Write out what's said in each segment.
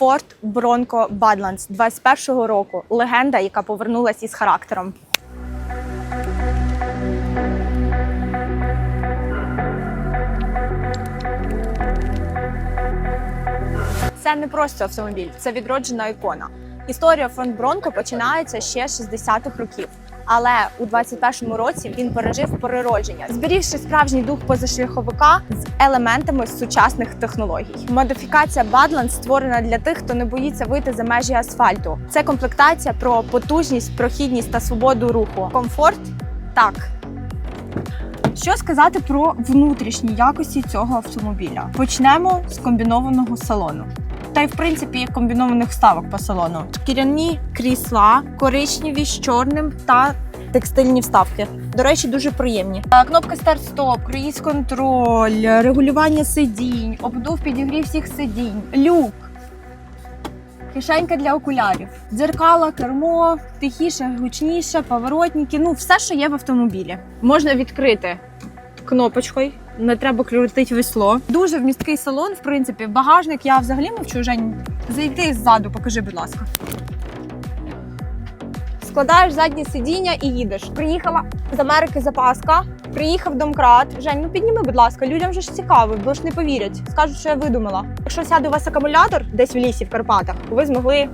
Ford Bronco Badlands 21-го року. Легенда, яка повернулась із характером. Це не просто автомобіль, це відроджена ікона. Історія фронт Бронко починається ще з 60-х років. Але у 21-му році він пережив переродження, зберігши справжній дух позашляховика з елементами сучасних технологій. Модифікація Badlands створена для тих, хто не боїться вийти за межі асфальту. Це комплектація про потужність, прохідність та свободу руху. Комфорт так. Що сказати про внутрішні якості цього автомобіля? Почнемо з комбінованого салону. Та й в принципі комбінованих вставок по салону. Шкіряні крісла, коричневі з чорним та текстильні вставки. До речі, дуже приємні. Кнопка старт-стоп, круїз контроль, регулювання сидінь, обдув підігрів всіх сидінь, люк. Кишенька для окулярів, дзеркала, кермо, тихіше, гучніше, поворотники. Ну, все, що є в автомобілі. Можна відкрити кнопочкою. Не треба крутити весло. Дуже вмісткий салон, в принципі. Багажник я взагалі мовчу, Жень. Зайди ззаду, покажи, будь ласка. Складаєш заднє сидіння і їдеш. Приїхала з Америки запаска, приїхав домкрат. Жень, ну підніми, будь ласка, людям же ж цікаво, бо ж не повірять. Скажуть, що я видумала. Якщо сяде у вас акумулятор десь в лісі в Карпатах, ви змогли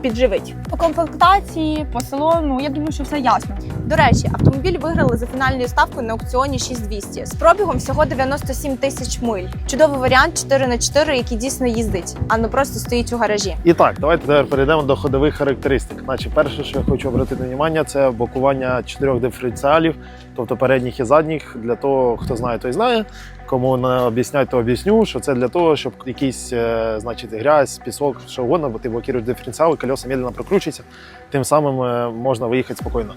підживити. По комплектації, по салону, я думаю, що все ясно. До речі, автомобіль виграли за фінальною ставкою на аукціоні 6200 з пробігом всього 97 тисяч миль. Чудовий варіант 4 на 4 який дійсно їздить, а не просто стоїть у гаражі. І так, давайте тепер перейдемо до ходових характеристик. Значить, перше, що я хочу обратити увагу, це блокування чотирьох диференціалів, тобто передніх і задніх. Для того, хто знає, той знає. Кому не об'яснять, то об'ясню, що це для того, щоб якийсь, е, значить, грязь, пісок, що угодно, бо ти блокуєш диференціал, і колеса медленно прокручуються, тим самим е, можна виїхати спокійно.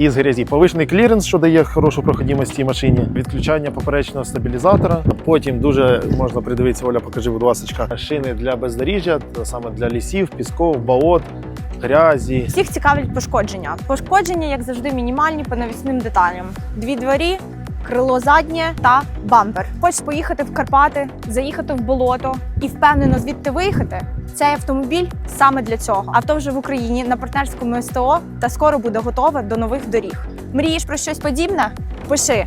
Із грязі. Повишений кліренс, що дає хорошу проходимість цій машині, відключання поперечного стабілізатора. Потім дуже можна придивитися, Оля, покажи, будь ласка, шини для бездоріжжя, саме для лісів, пісков, болот, грязі. Всіх цікавлять пошкодження. Пошкодження, як завжди, мінімальні по навісним деталям: дві двері. Крило заднє та бампер. Хочеш поїхати в Карпати, заїхати в болото і впевнено звідти виїхати. Цей автомобіль саме для цього. Авто вже в Україні на партнерському СТО та скоро буде готове до нових доріг. Мрієш про щось подібне? Пиши.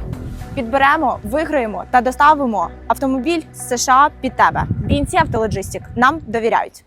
Підберемо, виграємо та доставимо автомобіль з США під тебе. Бійці Автолоджистік нам довіряють.